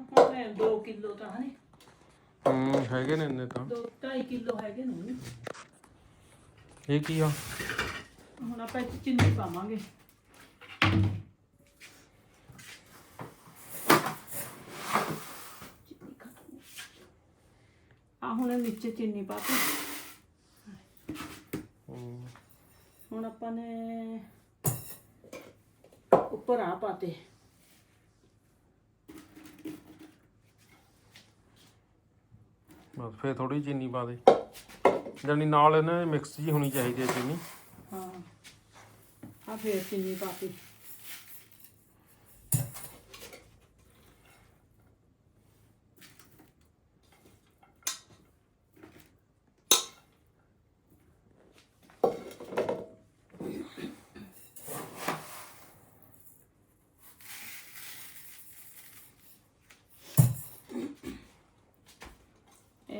ਹੁਣ 2 ਕਿਲੋ ਤਾਂ ਹਨੇ ਹੂੰ ਹੈਗੇ ਨੇ ਇੰਨੇ ਤਾਂ। 2 2.5 ਕਿਲੋ ਹੈਗੇ ਨੇ ਇਹ ਕੀ ਆ? ਹੁਣ ਆਪਾਂ ਇੱਥੇ ਚੀਨੀ ਪਾਵਾਂਗੇ। ਆ ਹੁਣ ਨੀਚੇ ਚੀਨੀ ਪਾਤੀ। ਹੁਣ ਆਪਾਂ ਨੇ ਉੱਪਰ ਆ ਪਾਤੇ। ਬਸ ਫੇਰ ਥੋੜੀ ਚੀਨੀ ਪਾ ਦੇ। ਜਾਨੀ ਨਾਲ ਇਹਨਾਂ ਮਿਕਸ ਜੀ ਹੋਣੀ ਚਾਹੀਦੀ ਹੈ ਚੀਨੀ। ਹਾਂ। ਆ ਫੇਰ ਚੀਨੀ ਪਾਤੀ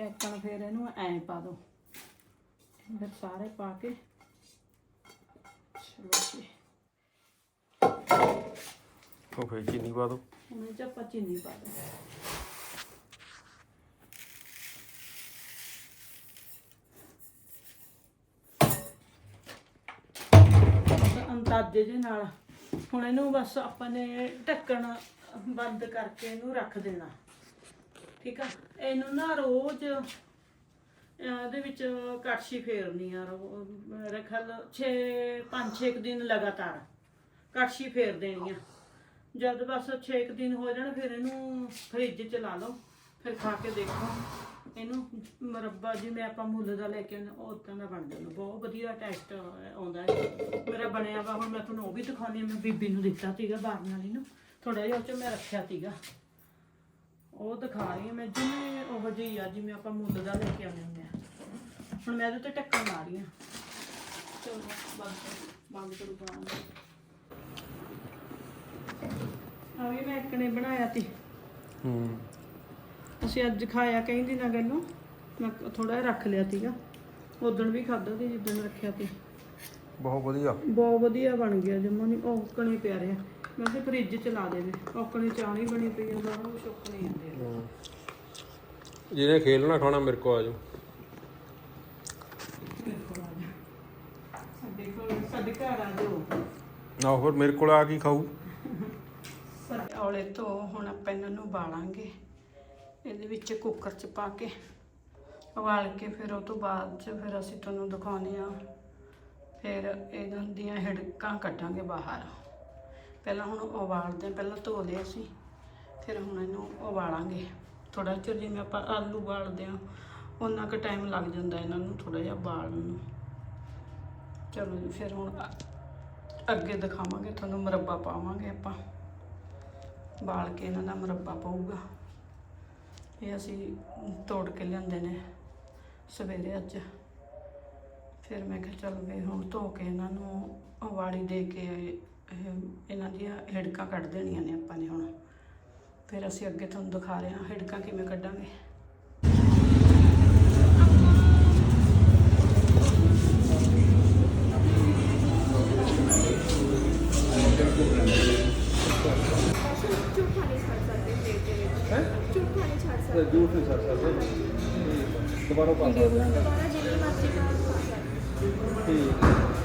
ਇਹ ਆਪਾਂ ਫੇਰ ਇਹਨੂੰ ਐਂ ਪਾ ਦੋ। ਫਿਰ ਸਾਰੇ ਪਾ ਕੇ। ਚਲੋ ਜੀ। ਉਹ ਫੇਰ ਚੀਨੀ ਪਾ ਦੋ। ਹੁਣ ਇਹ ਚ ਆਪਾਂ ਚੀਨੀ ਪਾ ਦੋ। ਅੰਦਾਜ਼ੇ ਦੇ ਨਾਲ। ਹੁਣ ਇਹਨੂੰ ਬਸ ਆਪਾਂ ਨੇ ਢੱਕਣ ਬੰਦ ਕਰਕੇ ਇਹਨੂੰ ਰੱਖ ਦੇਣਾ। ਠੀਕ ਆ? ਇਹਨੂੰ ਨਾ ਰੋਜ਼ ਇਹਦੇ ਵਿੱਚ ਕੜਛੀ ਫੇਰਨੀ ਆ, ਰੋ- ਮੇਰੇ ਖਿਆਲ 6 5 6 ਦਿਨ ਲਗਾਤਾਰ ਕੜਛੀ ਫੇਰ ਦੇਣੀ ਆ। ਜਦ ਬਸ 6 ਦਿਨ ਹੋ ਜਾਣ, ਫਿਰ ਇਹਨੂੰ ਫ੍ਰਿਜ ਚ ਲਾ ਲਓ, ਫਿਰ ਖਾ ਕੇ ਦੇਖੋ। ਇਹਨੂੰ ਮਰੱਬਾ ਜਿਵੇਂ ਆਪਾਂ ਮੁੱਲ ਦਾ ਲੈ ਕੇ ਆਉਂਦੇ ਉਹ ਉਦਾਂ ਦਾ ਬਣ ਜਾਂਦਾ ਬਹੁਤ ਵਧੀਆ ਟੈਸਟ ਆਉਂਦਾ ਹੈ। ਮੇਰਾ ਬਣਿਆ ਵਾ, ਹੁਣ ਮੈਂ ਤੁਹਾਨੂੰ ਉਹ ਵੀ ਦਿਖਾਉਣੀ ਆ ਮੈਂ ਬੀਬੀ ਨੂੰ ਦਿੱਤਾ ਸੀਗਾ ਬਾਰਨ ਵਾਲੀ ਨੂੰ। ਥੋੜਾ ਜਿਹਾ ਉਹ ਚ ਮੈਂ ਰੱਖਿਆ ਸੀਗਾ। ਉਹ ਦਿਖਾ ਰਹੀ ਹਾਂ ਮੈਂ ਜਿਵੇਂ ਉਹ ਜਿਹੀ ਆ ਜਿਵੇਂ ਆਪਾਂ ਮੁੱਲ ਦਾ ਲੈ ਕੇ ਆਉਂਦੇ ਹੁੰਦੇ ਆ। ਹੁਣ ਮੈਂ ਇਹਦੇ ਤੇ ਢੱਕਣ ਲਾ ਰਹੀ ਹਾਂ। ਚਲੋ ਬੰਦ ਕਰੋ- ਬੰਦ ਕਰੋ ਆ ਵੀ ਮੈਂ ਇੱਕ ਨੇ ਬਣਾਇਆ ਤੀ ਹੂੰ। ਅਸੀਂ ਅੱਜ ਖਾਇਆ ਕਈ ਦਿਨਾਂ ਗੱਲੋਂ ਮੈਂ ਥੋੜਾ ਜਿਹਾ ਰੱਖ ਲਿਆ ਸੀਗਾ। ਉਦੋਂ ਵੀ ਖਾਦਾ ਸੀ ਜਿੱਦਣ ਰੱਖਿਆ ਸੀ। ਬਹੁਤ ਵਧੀਆ। ਬਹੁਤ ਵਧੀਆ ਬਣ ਗਿਆ ਜੰਮੂ ਨਹੀਂ ਔਕਣੇ ਪਿਆਰੇ ਆ ਮੈਂ ਤੇ ਫ੍ਰਿਜ ਚ ਲਾ ਦੇਵੇ। ਔਕਣੇ ਚਾਹ ਨਹੀਂ ਬਣੀ ਪਈ ਆ ਬਾਹਰੋਂ ਸੁੱਕਣੇ ਜਾਂਦੇ ਆ ਹੂੰ। ਜਿਹਨੇ ਖੇਲਣਾ ਖਾਣਾ ਮੇਰੇ ਕੋ ਆ ਜਾਓ। ਸਾਡੇ ਕੋਲ ਸਾਡੇ ਘਰ ਆ ਜਾਓ। ਨਾ ਫਿਰ ਮੇਰੇ ਕੋਲ ਆ ਕੀ ਖਾਊ। ਔਲੇ ਤੋਂ ਹੁਣ ਆਪਾਂ ਇਹਨਾਂ ਨੂੰ ਉਬਾਲਾਂਗੇ। ਇਹਦੇ ਵਿੱਚ ਕੁੱਕਰ 'ਚ ਪਾ ਕੇ ਉਬਾਲ ਕੇ ਫਿਰ ਉਹ ਤੋਂ ਬਾਅਦ 'ਚ ਫਿਰ ਅਸੀਂ ਤੁਹਾਨੂੰ ਦਿਖਾਉਂਦੇ ਆ ਫਿਰ ਇਹਨਾਂ ਦੀਆਂ ਹਿੜਕਾਂ ਕੱਢਾਂਗੇ ਬਾਹਰ। ਪਹਿਲਾਂ ਹੁਣ ਉਬਾਲਦੇ ਹਾਂ, ਪਹਿਲਾਂ ਧੋ ਲਏ ਅਸੀਂ ਫਿਰ ਹੁਣ ਇਹਨੂੰ ਉਬਾਲਾਂਗੇ। ਥੋੜਾ ਚਿਰ ਜਿਵੇਂ ਆਪਾਂ ਆਲੂ ਉਬਾਲਦੇ ਹਾਂ ਉਹਨਾਂ ਕੁ ਟਾਈਮ ਲੱਗ ਜਾਂਦਾ ਇਹਨਾਂ ਨੂੰ ਥੋੜਾ ਜਿਹਾ ਉਬਾਲਣ ਨੂੰ। ਚਲੋ ਜੀ, ਫਿਰ ਹੁਣ ਅੱਗੇ ਦਿਖਾਵਾਂਗੇ, ਤੁਹਾਨੂੰ ਮੁਰੱਬਾ ਪਾਵਾਂਗੇ ਆਪਾਂ। ਬਾਲ ਕੇ ਇਹਨਾਂ ਦਾ ਮੁਰੱਬਾ ਪਾਊਗਾ। ਇਹ ਅਸੀਂ ਤੋੜ ਕੇ ਲਿਆਂਦੇ ਨੇ ਸਵੇਰੇ ਅੱਜ। ਫਿਰ ਮੈਂ ਕਿਹਾ, ਚਲ ਵੀ ਹੁਣ ਧੋ ਕੇ ਇਹਨਾਂ ਨੂੰ ਉਬਾਲੀ ਦੇ ਕੇ ਇਹਨਾਂ ਦੀਆਂ ਹਿੜਕਾਂ ਕੱਢ ਦੇਣੀਆਂ ਨੇ ਆਪਾਂ ਨੇ ਹੁਣ। ਫਿਰ ਅਸੀਂ ਅੱਗੇ ਤੁਹਾਨੂੰ ਦਿਖਾ ਰਹੇ ਹਾਂ ਹਿੜਕਾਂ ਕਿਵੇਂ ਕੱਢਾਂਗੇ। ਜੂਠ ਨਹੀਂ ਛੱਡ ਸਕਦੇ ਦੁਬਾਰਾ ਪਾ ਦੁਬਾਰਾ ਜਿੰਨੀ ਮਰਜ਼ੀ ਨਾਲ ਸਕਦੇ ਠੀਕ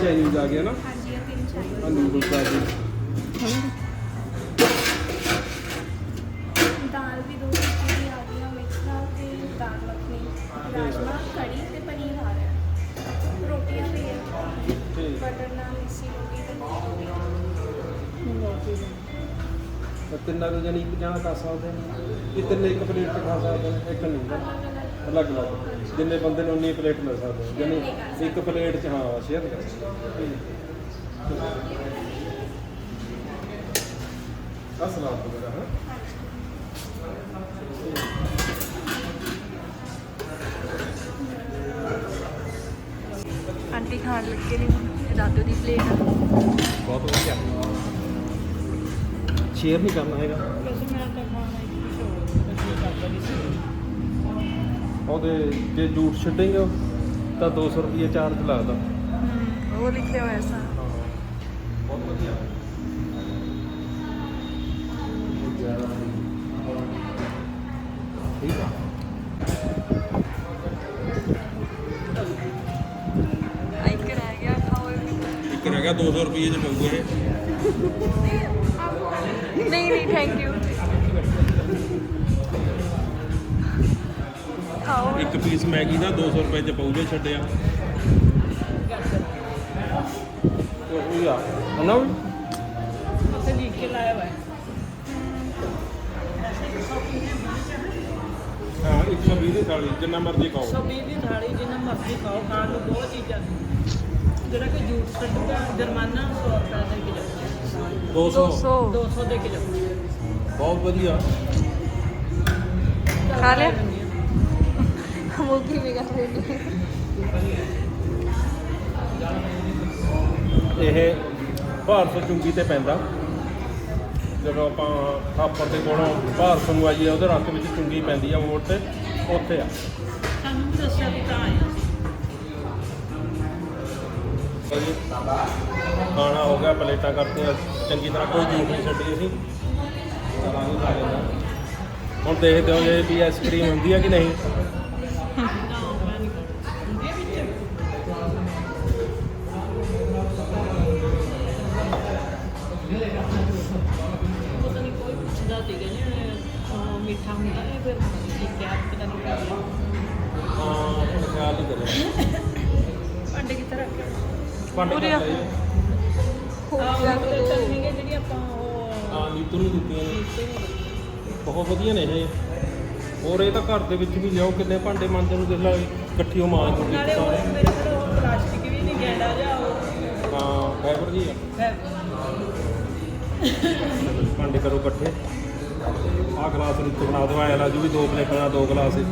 ਚਾਈਨੀਜ਼ ਆ ਗਿਆ ਨਾ? ਹਾਂਜੀ ਇਹ ਤਿੰਨ ਚਾਈਨੀਜ਼ ਆ ਨੂਡਲਸ ਆ ਗਏ ਦਾਲ ਵੀ ਦੋ ਤਰੀਕੇ ਦੀ ਆ ਗਈ ਆ ਮਿਕਸ ਦਾਲ ਤੇ ਦਾਲ ਮੱਖਣੀ ਰਾਜਮਾ ਕੜੀ ਤੇ ਪਨੀਰ ਆ ਰਿਹਾ ਰੋਟੀਆਂ ਵੀ ਹੈ ਠੀਕ ਬਟਰ ਨਾਨ ਮਿੱਸੀ ਰੋਟੀ ਤੇ ਨਾਨ ਰੋਟੀ ਤਾਂ ਤਿੰਨਾਂ ਦੇ ਜਾਨੀ ਇੱਕ ਜਾਣਾ ਕਰ ਸਕਦੇ ਨੇ। ਇਹ ਤਿੰਨੇ ਇੱਕ ਪਲੇਟ 'ਚ ਖਾ ਸਕਦੇ ਨੇ ਇੱਕ ਨਹੀਂ ਨਾ ਅਲੱਗ ਅਲੱਗ। ਜਿੰਨੇ ਬੰਦੇ ਨੇ ਉਨੀ ਪਲੇਟ ਲੈ ਸਕਦੇ ਹੋ ਜਾਨੀ ਇੱਕ ਪਲੇਟ 'ਚ ਹਾਂ ਸ਼ੇਅਰ ਕਰ। ਸਲਾਦ ਵਗੈਰਾ ਹਾਂ? ਆਂਟੀ ਖਾਣ ਲੱਗੇ ਨੇ ਹੁਣ। ਦਾਦੂ ਦੀ ਪਲੇਟ ਬਹੁਤ ਵਧੀਆ। ਸ਼ੇਅਰ ਨਹੀਂ ਕਰਨਾ ਹੈਗਾ। ਉਹਦੇ ਜੇ ਜੂਠ ਛੱਡੇਗਾ ਤਾਂ 200 ਰੁਪਏ ਚਾਰਜ ਲੱਗਦਾ। ਉਹ ਲਿਖਿਆ ਹੋਇਆ ਸਾ। ਬਹੁਤ ਵਧੀਆ। ਠੀਕ ਆ। ਇੱਕ ਰਹਿ ਗਿਆ ਖਾਓ ਇੱਕ ਰਹਿ ਗਿਆ 200 ਰੁਪਏ ਚ ਪਊਗਾ ਇਹ। ਨਹੀਂ ਨਹੀਂ ਥੈਂਕ ਯੂ ਪੀਸ ਮੈਗੀ ਦਾ 200 ਰੁਪਏ ਚ ਪਊਗਾ ਛੱਡਿਆ। ਉਹ ਆ ਹਨਾ ਵੀ? ਉੱਥੇ ਲਿਖ ਕੇ ਲਾਇਆ ਹੋਇਆ। ਹਾਂ 120 ਦੀ ਥਾਲੀ ਜਿੰਨਾ ਮਰਜ਼ੀ ਖਾਓ। 120 ਦੀ ਥਾਲੀ ਜਿੰਨਾ ਮਰਜ਼ੀ ਖਾਓ ਖਾਣ ਨੂੰ ਬਹੁਤ ਚੀਜ਼ਾਂ ਨੇ। ਜਿਹੜਾ ਕਿ ਜੂਟ ਕੱਢੂਗਾ ਜੁਰਮਾਨਾ 100 ਰੁਪਏ ਦੇ ਕਿਲੋ 200 200 200 ਦੇ ਕਿਲੋ ਬਹੁਤ ਵਧੀਆ। ਖਾ ਲਿਆ? ਕਰ ਰਹੀ ਇਹ ਭਾਰਤ ਚੁੰਗੀ ਤੇ ਪੈਂਦਾ। ਜਦੋਂ ਆਪਾਂ ਥਾਪਰ ਦੇ ਕੋਲੋਂ ਭਾਰਤ ਨੂੰ ਆਈਏ ਉਹਦੇ ਰਸਤੇ ਵਿੱਚ ਚੁੰਗੀ ਪੈਂਦੀ ਆ ਮੋੜ ਤੇ ਉੱਥੇ ਆ। ਸਾਨੂੰ ਵੀ ਦੱਸਿਆ ਵੀ ਤਾਂ ਆਇਆ। ਜੀ ਖਾਣਾ ਹੋ ਗਿਆ ਪਲੇਟਾਂ ਕਰਤੀਆਂ ਚੰਗੀ ਤਰ੍ਹਾਂ ਕੋਈ ਜੂਠ ਨਹੀਂ ਛੱਡੀ ਅਸੀਂ। ਹੁਣ ਦੇਖਦੇ ਹੋ ਜੇ ਵੀ ਆਈਸਕ੍ਰੀਮ ਹੁੰਦੀ ਆ ਕਿ ਨਹੀਂ। ਮਿੱਠਾ ਹੁੰਦਾ ਹੈ ਫਿਰ ਕੀ ਕਿਹਾ ਪਤਾ ਨਹੀਂ ਕਿਆ ਹਾਂ ਹੁਣ ਖਿਆਲ ਨਹੀਂ ਕਰਿਆ ਭਾਂਡੇ ਕਿੱਥੇ ਰੱਖੇ? ਭਾਂਡੇ ਉਰੇ ਕਰ ਆ। ਲਏ ਆਹ ਉਹ ਚੱਲਣਗੇ ਜਿਹੜੀ ਆਪਾਂ ਉਹ ਹਾਂ ਨੀਤੂ ਨੂੰ ਦਿੱਤੀਆਂ ਨੇ ਬਹੁਤ ਵਧੀਆ ਨੇ ਇਹ। ਹੋਰ ਇਹ ਤਾਂ ਘਰ ਦੇ ਵਿੱਚ ਵੀ ਲਿਆਓ ਕਿੰਨੇ ਭਾਂਡੇ ਮਾਂਜਣ ਨੂੰ ਦੇਖ ਲਾ ਇਕੱਠੀ ਉਹ ਮਾਂਜ ਦੂਗੀ ਨਾਲੇ ਉਹ ਮੇਰੇ ਕੋਲ ਉਹ ਪਲਾਸਟਿਕ ਵੀ ਨਹੀਂ ਗੈਂਡਾ ਜਾਂ ਉਹ। ਹਾਂ ਫਾਈਬਰ ਜੀ ਆ। ਹੈ ਭਾਂਡੇ ਕਰੋ ਇਕੱਠੇ। ਆਹ ਗਲਾਸ ਨੀਤੂ ਬਣਾ ਦਿਓ ਆਇਆ ਲਾਜੂ ਵੀ ਦੋ ਪਲੇਟਾਂ ਨਾਲ ਦੋ ਗਲਾਸ ਹੀ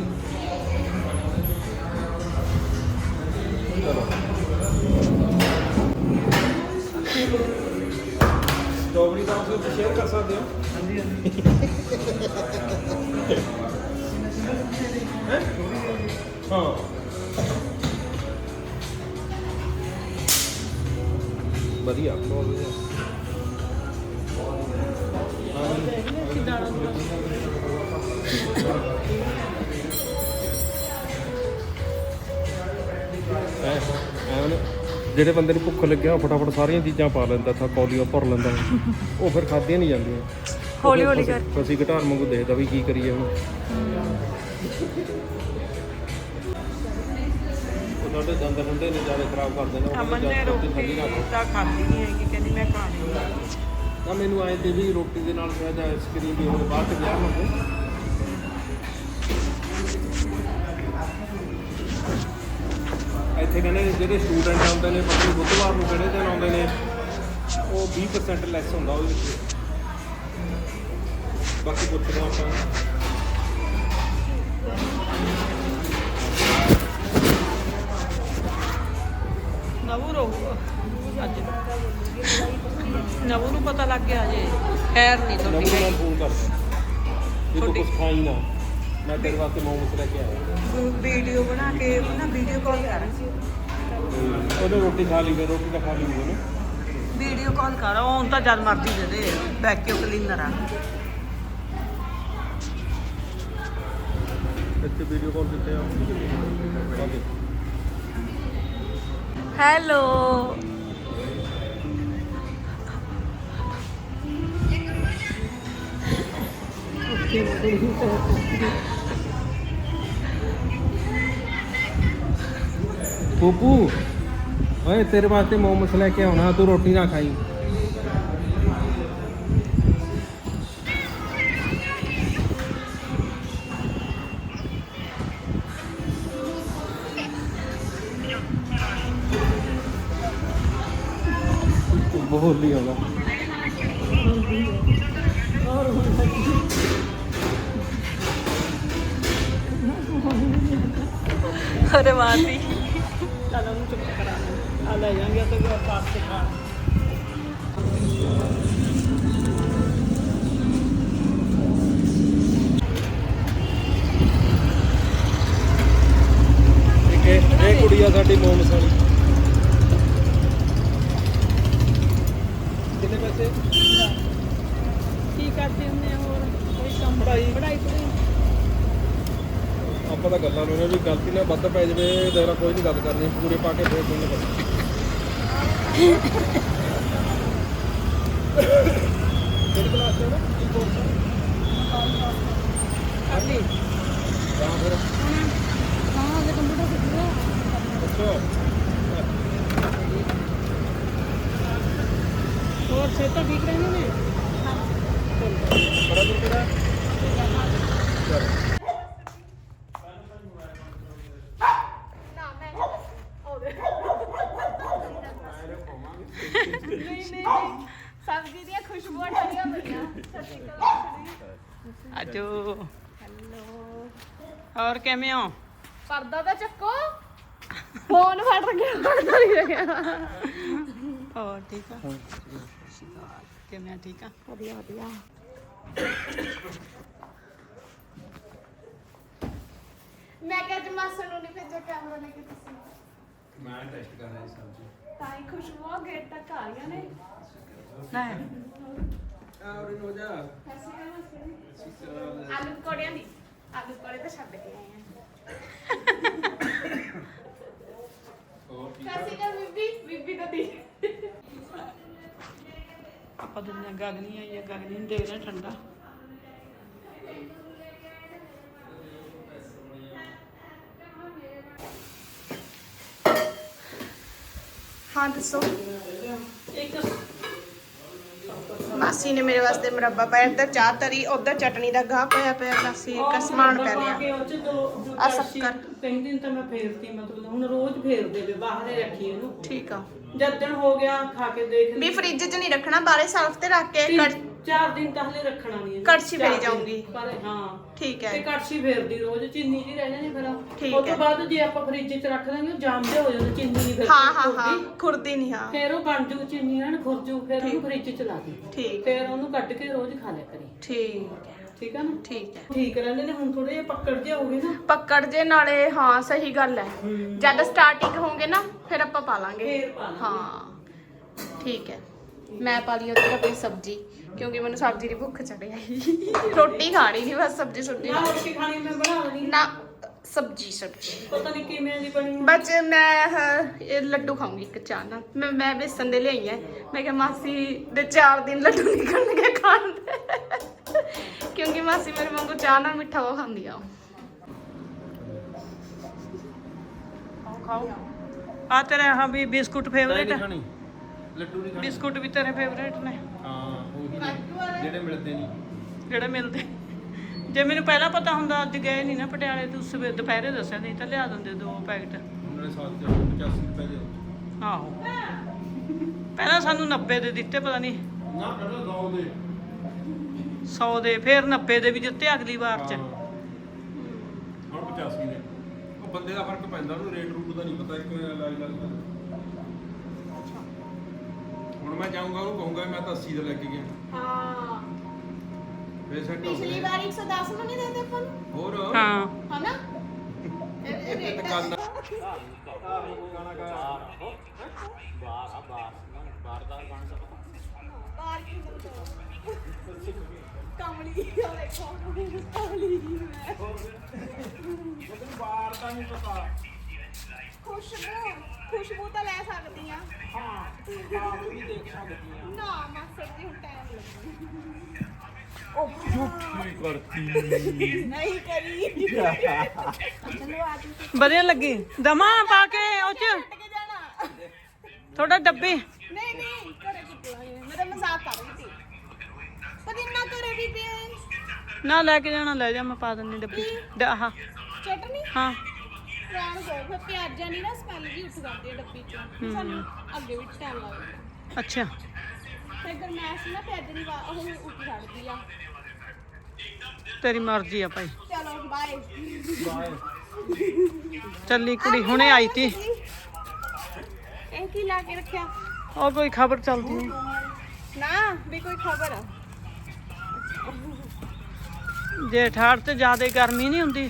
ਚਲੋ। ਸਟ੍ਰਾਬੇਰੀ ਦਾ ਤੁਸੀਂ ਸ਼ੇਅਰ ਕਰ ਸਕਦੇ ਹੋ? ਹਾਂਜੀ ਹਾਂਜੀ ਹਾਂ। ਵਧੀਆ ਬਹੁਤ ਵਧੀਆ। ਐਵੇਂ ਨਾ ਜਿਹੜੇ ਬੰਦੇ ਨੂੰ ਭੁੱਖ ਲੱਗਿਆ ਉਹ ਫਟਾਫਟ ਸਾਰੀਆਂ ਚੀਜ਼ਾਂ ਪਾ ਲੈਂਦਾ ਥਾ ਕੌਲੀਆਂ ਭਰ ਲੈਂਦਾ। ਉਹ ਫਿਰ ਖਾਧੀਆਂ ਨਹੀਂ ਜਾਂਦੀਆਂ। ਹੌਲੀ ਹੌਲੀ ਕਰ। ਅਸੀਂ ਘਟਾਰ ਵਾਂਗੂ ਦੇਖਦਾ ਵੀ ਕੀ ਕਰੀਏ ਹੁਣ। ਉਹ ਤੁਹਾਡੇ ਦੰਦ ਠੰਡੇ ਨੇ ਜ਼ਿਆਦਾ ਖਰਾਬ ਕਰ ਦੇਣਾ ਉਹ ਅਮਨ ਨੇ ਰੋਟੀ ਨਾ। ਤਾਂ ਖਾਂਦੀ ਨਹੀਂ ਹੈਗੀ ਕਹਿੰਦੀ ਮੈਂ ਹੈ ਤਾਂ ਮੈਨੂੰ ਆਏ ਤੇ ਵੀ ਰੋਟੀ ਦੇ ਨਾਲ ਸ਼ਾਇਦ ਆਈਸਕ੍ਰੀਮ ਵੀ ਹੋਵੇ ਬਾਅਦ ਚ ਵਿਆਹ ਮੰਗੇ ਇੱਥੇ ਕਹਿੰਦੇ ਜਿਹੜੇ ਸਟੂਡੈਂਟ ਆਉਂਦੇ ਨੇ ਪਤਾ ਬੁੱਧਵਾਰ ਨੂੰ ਕਿਹੜੇ ਦਿਨ ਆਉਂਦੇ ਨੇ, ਉਹ 20% ਲੈਸ ਹੁੰਦਾ ਉਹਦੇ ਵਿੱਚ। ਬਾਕੀ ਪੁੱਛਦੇ ਆਪਾਂ। ਨਵੂ ਰੋ ਅੱਜ। ਨਵੂ ਨੂੰ ਪਤਾ ਲੱਗ ਗਿਆ ਜੇ ਖੈਰ ਨਹੀਂ ਨਵੀਂ ਤੁਹਾਡੀ ਨਾਲ ਹੈਗੀ। ਫੋਨ ਕਰ। ਜੇ ਤੂੰ ਕੁਝ ਖਾਈ ਨਾ। ਮੈਂ ਤੇਰੇ ਵਾਸਤੇ ਮੋਮੋਸ ਲੈ ਕੇ ਆਇਆ। ਵੀਡੀਓ ਬਣਾ ਕੇ ਨਾ ਵੀਡੀਓ ਕਾਲ ਕਰ। ਉਹਨੇ ਰੋਟੀ ਖਾ ਲਈ ਫਿਰ ਰੋਟੀ ਤਾਂ ਖਾ ਲਈ ਹੋਣੀ ਨਾ। ਵੀਡੀਓ ਕਾਲ ਕਰ ਹੁਣ ਤਾਂ ਜਦ ਮਰਜ਼ੀ ਦੇ ਦੇ। ਵੈਕਿਊਮ ਕਲੀਨਰ ਆ। ਇੱਥੇ ਵੀਡੀਓ ਕਾਲ ਕਿੱਥੇ ਆ। ਹੈਲੋ। ਪੂਪੂ ਓਏ ਤੇਰੇ ਵਾਸਤੇ ਮੋਮਸ ਲੈ ਕੇ ਆਉਣਾ ਤੂੰ ਰੋਟੀ ਨਾ ਖਾਈ ਬਹੁਤ ਹੋਗਾ ਅਰੇ ਮਾਰਦੀ ਚੱਲ ਉਹਨੂੰ ਚੁੱਪ ਕਰਾ ਆ ਲੈ ਜਾਾਂਗੇ ਤੇ ਉਹ ਪਾਸ ਤੇ ਖਾਣ ਇਹ ਕੁੜੀ ਆ ਸਾਡੀ ਮੋਮਸ ਵਾਲੀ। ਕਿੰਨੇ ਪੈਸੇ? ਕੀ ਕਰਦੇ ਹੁੰਦੇ ਆ ਹੋਰ? ਕੋਈ ਕੰਮ ਪੜਾਈ ਪੜਾਈ ਪੜਾਈ ਪੈ ਜਵੇ ਦੇਖ ਕੋਈ ਨਹੀਂ ਗੱਲ ਕਰਨੀ ਪੂਰੇ ਪਾ ਕੇ ਫੇਰ ਤੁਹਾਨੂੰ ਪਤਾ ਕਿਹੜੀ ਕਲਾਸ ਹੈ ਕੀ ਕੋਰਸ ਹੈ? ਅਗਲੀ। ਜਾਂ ਫਿਰ। ਹਾਂ ਜੇ ਕੰਪਿਊਟਰ ਸਿੱਖਦਾ ਅੱਛਾ। ਹੋਰ ਸੇ ਤਾਂ ਠੀਕ ਰਹਿੰਦੇ ਨੇ ਬੜਾ ਦੂਰ ਕਿਹੜਾ ਚਲ ਨਾ ਮੈਂ ਉਹਦੇ ਨਹੀਂ ਨਹੀਂ ਨਹੀਂ ਸਬਜ਼ੀ ਦੀਆਂ ਖੁਸ਼ਬੂਆਂ ਠਾਰੀਆਂ ਬੜੀਆਂ ਸਤਿ ਸ਼੍ਰੀ ਅਕਾਲ ਆਜੋ ਹੈਲੋ ਹੋਰ ਕਿਵੇਂ ਹੋ? ਪਰਦਾ ਤਾਂ ਚੱਕੋ। ਫੋਨ ਫੜ ਗਿਆ ਪਰਦਾ ਨਹੀਂ ਗਿਆ ਹੋਰ ਠੀਕ ਆ? ਕਿਵੇਂ ਆ ਠੀਕ ਆ? ਵਧੀਆ ਵਧੀਆ। ਮੈਂ ਕਿਹਾ ਅੱਜ ਮਾਸਾ ਨੂੰ ਨਹੀਂ ਭੇਜਿਆ ਕੈਮਰਾ ਲੈ ਕੇ ਤੁਸੀਂ। ਮੈਂ ਟੈਸਟ ਕਰ ਰਿਹਾ ਸਬਜ਼ੀ ਤਾਂ ਹੀ ਖੁਸ਼ਬੂਆਂ ਗੇਟ ਤੱਕ ਆ ਰਹੀਆਂ ਨੇ। ਨਹੀਂ। ਆ ਉਰੇ ਨੂੰ ਹੋ ਜਾ ਐਸੀ ਗੱਲ ਨਹੀਂ ਆਲੂ ਪਕੌੜਿਆਂ ਦੀ। ਆਲੂ ਪਕੌੜੇ ਤਾਂ ਛੱਡ ਕੇ ਆਏ ਆ। ਸਸੀ ਕਾ ਬੀਬੀ ਬੀਬੀ ਤਾਂ ਦੀ ਆਪਾਂ ਦੁਨੀਆ ਗਗਨੀ ਆਈ ਹੈ ਗਗਨੀ ਨੂੰ ਦੇਖ ਰਹੇ ਠੰਡਾ। ਹਾਂ ਦੱਸੋ। ਇੱਕ ਮਾਸੀ ਨੇ ਮੇਰੇ ਵਾਸਤੇ ਮੁਰੱਬਾ ਪਾਇਆ ਇੱਧਰ ਚਾਹ ਤਰੀ ਉਧਰ ਚਟਨੀ ਦਾ ਗਾਹ ਪਿਆ ਪਿਆ ਮਾਸੀ ਇੱਕ ਸਮਾਨ ਪੈ ਦੋ ਆਹ ਕੜਛੀ- ਸ਼ੱਕਰ। ਤਿੰਨ ਦਿਨ ਤਾਂ ਮੈਂ ਫੇਰਤੀ ਮਤਲਬ ਹੁਣ ਰੋਜ਼ ਫੇਰਦੇ ਵੇ ਬਾਹਰ ਹੀ ਰੱਖੀ ਇਹਨੂੰ ਠੀਕ ਆ ਜਦ ਦਿਨ ਹੋ ਗਿਆ ਖਾ ਕੇ ਦੇਖ। ਵੀ ਫ੍ਰਿਜ 'ਚ ਨਹੀਂ ਰੱਖਣਾ ਬਾਰੇ ਸਲਫ ਤੇ ਰੱਖ ਕੇ ਚਾਰ ਦਿਨ ਤਾਂ ਹਲੇ ਰੱਖਣਾ ਨਹੀਂ ਇਹਨੂੰ। ਕੜਛੀ ਚਾਰ ਫੇਰੀ ਦਿਨ। ਜਾਊਂਗੀ। ਪਰ ਹਾਂ। ਠੀਕ ਤੇ ਹੈ ਕੜਛੀ ਫੇਰਦੀ ਰੋਜ਼ ਚੀਨੀ ਜੀ ਰਹਿ ਜਾਣੀ ਫਿਰ ਠੀਕ ਉਹ ਤੋਂ ਹੈ। ਬਾਅਦ ਜੇ ਆਪਾਂ ਫ੍ਰਿਜ 'ਚ ਰੱਖ ਦਾਂਗੇ ਉਹ ਜਾਮ ਜਿਹਾ ਹੋ ਜਾਂਦਾ ਚੀਨੀ ਨਹੀਂ ਫਿਰ। ਹਾਂ ਹਾਂ ਹਾਂ। ਖੁਰਦੀ। ਨਹੀਂ ਹਾਂ। ਫਿਰ ਉਹ ਬਣ ਜੂ ਚੀਨੀ ਐਨ ਖੁਰਜੂ ਫਿਰ ਉਹਨੂੰ ਫ੍ਰਿਜ 'ਚ ਲਾ ਦੇ। ਠੀਕ। ਫਿਰ ਉਹਨੂੰ ਕੱਢ ਕੇ ਰੋਜ਼ ਖਾ ਲਿਆ ਕਰੀ ਠੀਕ ਹੈ। ਠੀਕ ਆ ਨਾ? ਠੀਕ ਹੈ। ਠੀਕ ਰਹਿੰਦੇ ਨੇ ਹੁਣ ਥੋੜੇ ਜਿਹਾ ਪੱਕੜ ਜਿਹਾ ਹੋ ਗਏ ਨਾ। ਪੱਕੜ ਜੇ ਨਾਲੇ ਹਾਂ ਸਹੀ ਗੱਲ ਹੈ। ਜਦ ਸਟਾਰਟਿੰਗ ਹੋਗੇ ਨਾ ਫਿਰ ਆਪਾਂ ਪਾ ਲਾਂਗੇ। ਫੇਰ ਪਾ ਲਾਂਗੇ। ਹਾਂ। ਠੀਕ ਹੈ। ਮੈਂ ਪਾ ਲਈ ਉੱਧਰ ਆਪਣੀ ਸਬਜ਼ੀ। ਕਿਉਂਕਿ ਮੈਨੂੰ ਸਬਜ਼ੀ ਦੀ ਭੁੱਖ ਚੜਿਆ ਰੋਟੀ ਖਾਣੀ ਨਹੀਂ ਬਸ ਸਬਜ਼ੀ ਸੁਬਜ਼ੀ ਨਾ ਰੋਟੀ ਖਾਣੀ ਮੈਂ ਬਣਾ ਲੈਣੀ ਨਾ ਸਬਜ਼ੀ ਸਬਜ਼ੀ। ਪਤਾ ਨਹੀਂ ਕਿਵੇਂ ਦੀ ਬਣੀ ਬਸ ਮੈਂ ਇਹ ਲੱਡੂ ਖਾਊਂਗੀ ਇੱਕ ਚਾਹ ਨਾਲ। ਮੈਂ ਮੈਂ ਬੇਸਨ ਦੇ ਲਿਆਈ ਐ ਮੈਂ ਕਿਹਾ ਮਾਸੀ ਦੇ ਚਾਰ ਦਿਨ ਲੱਡੂ ਨਿਕਲਣਗੇ ਖਾਣ ਦੇ। ਕਿਉਂਕਿ ਮਾਸੀ ਮੇਰੇ ਵਾਂਗੂ ਚਾਹ ਨਾਲ ਮਿੱਠਾ ਉਹ ਖਾਂਦੀ ਆ ਖਾਓ। ਆ ਤੇਰੇ ਹਾਂ ਵੀ ਬਿਸਕੁਟ ਫੇਵਰੇਟ ਹੈ ਲੱਡੂ ਨਹੀਂ ਖਾਣੇ। ਬਿਸਕੁਟ ਵੀ ਤੇਰੇ ਫੇਵਰੇਟ ਨੇ। ਹਾਂ। ਜਿਹੜੇ ਮਿਲਦੇ ਨਹੀਂ। ਜਿਹੜੇ ਮਿਲਦੇ। ਜੇ ਮੈਨੂੰ ਪਹਿਲਾਂ ਪਤਾ ਹੁੰਦਾ ਅੱਜ ਗਏ ਨਹੀਂ ਨਾ ਪਟਿਆਲੇ ਤੂੰ ਸਵੇਰ ਦੁਪਹਿਰੇ ਦੱਸਿਆ ਨਹੀਂ ਤਾਂ ਲਿਆ ਦਿੰਦੇ ਦੋ ਪੈਕਟ। ਉਹਨਾਂ ਨੇ ਸਾਥ ਚ 85 ਰੁਪਏ ਦੇ ਆਹੋ। ਪਹਿਲਾਂ ਸਾਨੂੰ 90 ਦੇ ਦਿੱਤੇ ਪਤਾ ਨਹੀਂ ਨਾ ਪਹਿਲਾਂ ਦੋ ਦੇ। 100 ਦੇ ਫਿਰ 90 ਦੇ ਵੀ ਦਿੱਤੇ ਅਗਲੀ ਵਾਰ ਚ। ਹਾਂ। ਹੁਣ 85 ਨੇ ਉਹ ਬੰਦੇ ਦਾ ਫ਼ਰਕ ਪੈਂਦਾ ਉਹਨੂੰ ਰੇਟ ਰੂਟ ਦਾ ਨਹੀਂ ਪਤਾ ਇੱਕ ਲਾਈ ਲਾਈ ਹੁਣ ਮੈਂ ਜਾਊਂਗਾ ਉਹਨੂੰ ਕਹੂੰਗਾ ਵੀ ਮੈਂ ਤਾਂ 80 ਦਾ ਲੈ ਕੇ ਗਿਆ। ਹਾਂ। ਫੇਰ ਸੈੱਟ ਹੋ ਪਿਛਲੀ ਵਾਰ 110 ਨੂੰ ਨਹੀਂ ਦਿੰਦੇ ਆਪਾਂ ਨੂੰ? ਹੋਰ? ਹਾਂ। ਹਨਾ? ਇਹ ਤਾਂ ਕੰਨ ਕਮਲੀ ਆ ਦੇਖੋ। ਕਮਲੀ ਮੈਂ। ਬਾਹਰ ਤਾਂ ਨਹੀਂ ਪਤਾ। ਖੁਸ਼ਬੂ ਖੁਸ਼ਬੂ ਤਾਂ ਲੈ ਸਕਦੀ ਆ। ਹਾਂ ਆਪ ਵੀ ਦੇਖ ਸਕਦੀ ਆ। ਨਾ ਮਾਸਟਰ ਜੀ ਹੁਣ ਟਾਈਮ ਲੱਗੂ ਉਹ ਝੂਠੀ ਕਰਤੀ। ਨਹੀਂ ਕਰੀ। ਚਲੋ ਆ ਵਧੀਆ ਲੱਗੀ। ਦਮਾ ਪਾ ਕੇ ਉਹ ਚ। ਥੋੜਾ ਡੱਬੇ। ਨਹੀਂ ਨਹੀਂ ਘਰੇ ਕੁੱਟਾਂਗੇ ਮੈਂ ਤਾਂ ਮਜ਼ਾਕ ਕਰ ਰਹੀ ਸੀ। ਪਰ ਇੰਨਾ ਘਰੇ ਵੀ ਨਾ ਲੈ ਕੇ ਜਾਣਾ ਲੈ ਜਾ ਮੈਂ ਪਾ ਦਿੰਦੀ ਡੱਬੀ। ਆਹ। ਚਟਨੀ? ਹਾਂ। ਰਹਿਣ ਦੋ ਫਿਰ ਪਿਆਜ਼ਾਂ ਦੀ ਨਾ ਸਮੈਲ ਜੀ ਉੱਠ ਜਾਂਦੀ ਹੈ ਡੱਬੀ ਚੋਂ। ਫਿਰ ਸਾਨੂੰ ਅੱਗੇ ਵੀ ਟਾਈਮ ਲੱਗਦਾ। ਅੱਛਾ। ਫਿਰ ਗਰਮੈਸ਼ ਨਾ ਪਿਆਜ਼ਾਂ ਦੀ ਵਾ- ਉਹ ਉੱਠ ਛੱਡਦੀ ਆ। ਤੇਰੀ ਮਰਜ਼ੀ ਆ ਭਾਈ। ਚਲੋ ਬਾਏ ਚੱਲੀ ਕੁੜੀ ਹੁਣੇ ਆਈ ਤੀ। ਇਹ ਕੀ ਲਾ ਕੇ ਰੱਖਿਆ? ਉਹ ਕੋਈ ਖਬਰ ਚੱਲਦੀ ਹੈ ਨਾ ਵੀ ਕੋਈ ਖਬਰ ਆ। ਜੇ ਠਾੜ ਤੇ ਜ਼ਿਆਦਾ ਗਰਮੀ ਨਹੀਂ ਹੁੰਦੀ।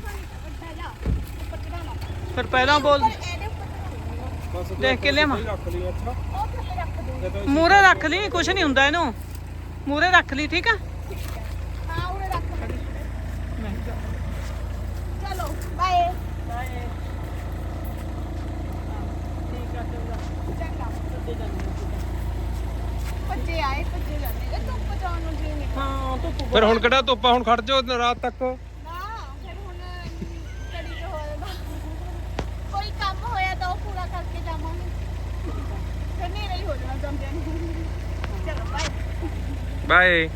ਫਿਰ ਪਹਿਲਾਂ ਬੋਲ ਦੇਖ ਕੇ ਲਿਆ ਰੱਖ ਮੂਰੇ ਰੱਖ ਲਈ ਕੁਝ ਨਹੀਂ ਹੁੰਦਾ ਇਹਨੂੰ। ਮੂਰੇ ਰੱਖ ਲਈ ਠੀਕ ਆ? ਫਿਰ ਹੁਣ ਕਿਹੜਾ ਧੁੱਪਾ ਹੁਣ ਖੜ ਜਾਓ ਰਾਤ ਤੱਕ। Bye!